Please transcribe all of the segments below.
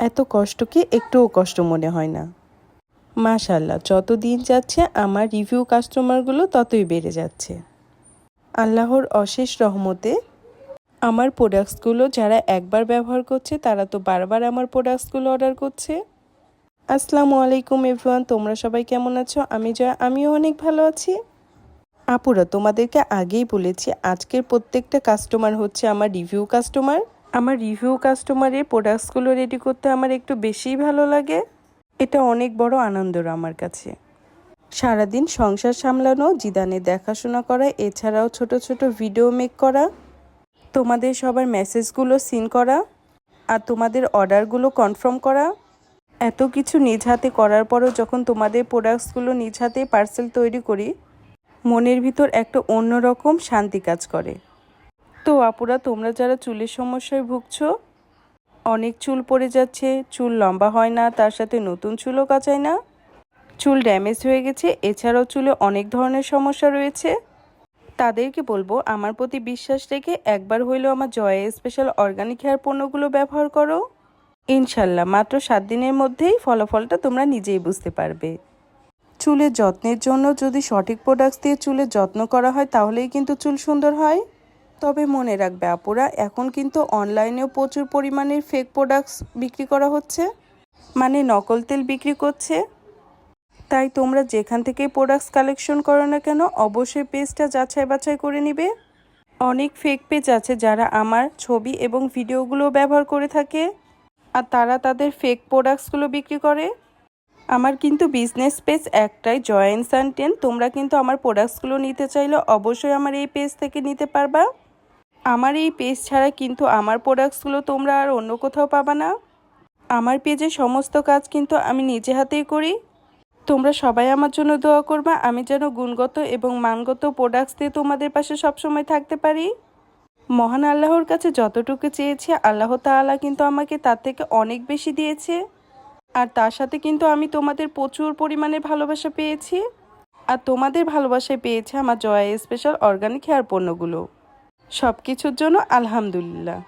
এত কষ্টকে একটুও কষ্ট মনে হয় না। মাশাল্লাহ যত দিন যাচ্ছে আমার রিভিউ কাস্টমারগুলো ততই বেড়ে যাচ্ছে। আল্লাহর অশেষ রহমতে আমার প্রোডাক্টসগুলো যারা একবার ব্যবহার করছে, তারা তো বারবার আমার প্রোডাক্টসগুলো অর্ডার করছে। আসসালামু আলাইকুম এভরিওয়ান তোমরা সবাই কেমন আছো? আমি জয়া, আমিও অনেক ভালো আছি। আপুরা, তোমাদেরকে আগেই বলেছি, আজকের প্রত্যেকটা কাস্টমার হচ্ছে আমার রিভিউ কাস্টমার আমার রিভিউ কাস্টমারের প্রোডাক্টসগুলো রেডি করতে আমার একটু বেশিই ভালো লাগে। এটা অনেক বড় আনন্দর আমার কাছে। সারাদিন সংসার সামলানো জিদানের দেখাশোনা করা, এছাড়াও ছোট ছোট ভিডিও মেক করা, তোমাদের সবার মেসেজগুলো সিন করা, আর তোমাদের অর্ডারগুলো কনফার্ম করা। এত কিছু নিজ হাতে করার পরও যখন তোমাদের প্রোডাক্টসগুলো নিজ হাতে পার্সেল তৈরি করি, মনের ভিতর একটা অন্যরকম শান্তি কাজ করে। তো আপুরা, তোমরা যারা চুলের সমস্যায় ভুগছো, অনেক চুল পড়ে যাচ্ছে, চুল লম্বা হয় না, তার সাথে নতুন চুলও কাচায় না। চুল ড্যামেজ হয়ে গেছে, এছাড়াও চুলে অনেক ধরনের সমস্যা রয়েছে। তাদেরকে বলব, আমার প্রতি বিশ্বাস রেখে একবার হইলেও আমার জয়া স্পেশাল অর্গানিক হেয়ার পণ্যগুলো ব্যবহার করো। ইনশাল্লাহ, মাত্র সাত দিনের মধ্যেই ফলাফলটা তোমরা নিজেই বুঝতে পারবে। চুলের যত্নের জন্য যদি সঠিক প্রোডাক্টস দিয়ে চুলের যত্ন করা হয়, তাহলেই কিন্তু চুল সুন্দর হয়। তবে মনে রাখবে আপুরা, এখন কিন্তু অনলাইনেও প্রচুর পরিমাণের ফেক প্রোডাক্টস বিক্রি করা হচ্ছে। মানে নকল তেল বিক্রি করছে। তাই তোমরা যেখান থেকে প্রোডাক্টস কালেকশন করো না কেন, অবশ্যই পেজটা যাচাই বাছাই করে নিবে। অনেক ফেক পেজ আছে যারা আমার ছবি এবং ভিডিওগুলো ব্যবহার করে থাকে, আর তারা তাদের ফেক প্রোডাক্টসগুলো বিক্রি করে। আমার কিন্তু বিজনেস পেজ একটাই জয়েন্ট অ্যান্ড টেন তোমরা কিন্তু আমার প্রোডাক্টসগুলো নিতে চাইলে অবশ্যই আমার এই পেজ থেকে নিতে পারবা। আমার এই পেজ ছাড়া কিন্তু আমার প্রোডাক্টসগুলো তোমরা আর অন্য কোথাও পাবা না। আমার পেজে সমস্ত কাজ কিন্তু আমি নিজে হাতেই করি। তোমরা সবাই আমার জন্য দোয়া করবা, আমি যেন গুণগত এবং মানগত প্রোডাক্টস দিয়ে তোমাদের পাশে সবসময় থাকতে পারি। মহান আল্লাহর কাছে যতটুকু চেয়েছি, আল্লাহ তাআলা কিন্তু আমাকে তার থেকে অনেক বেশি দিয়েছে। আর তার সাথে কিন্তু আমি তোমাদের প্রচুর পরিমাণে ভালোবাসা পেয়েছি। আর তোমাদের ভালোবাসায় পেয়েছে আমার জয়া স্পেশাল অর্গানিক হেয়ার পণ্যগুলো। সব কিছুর জন্য আলহামদুলিল্লাহ।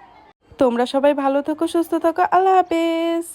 তোমরা সবাই ভালো থাকো সুস্থ থাকো। আল্লাহ হাফেজ।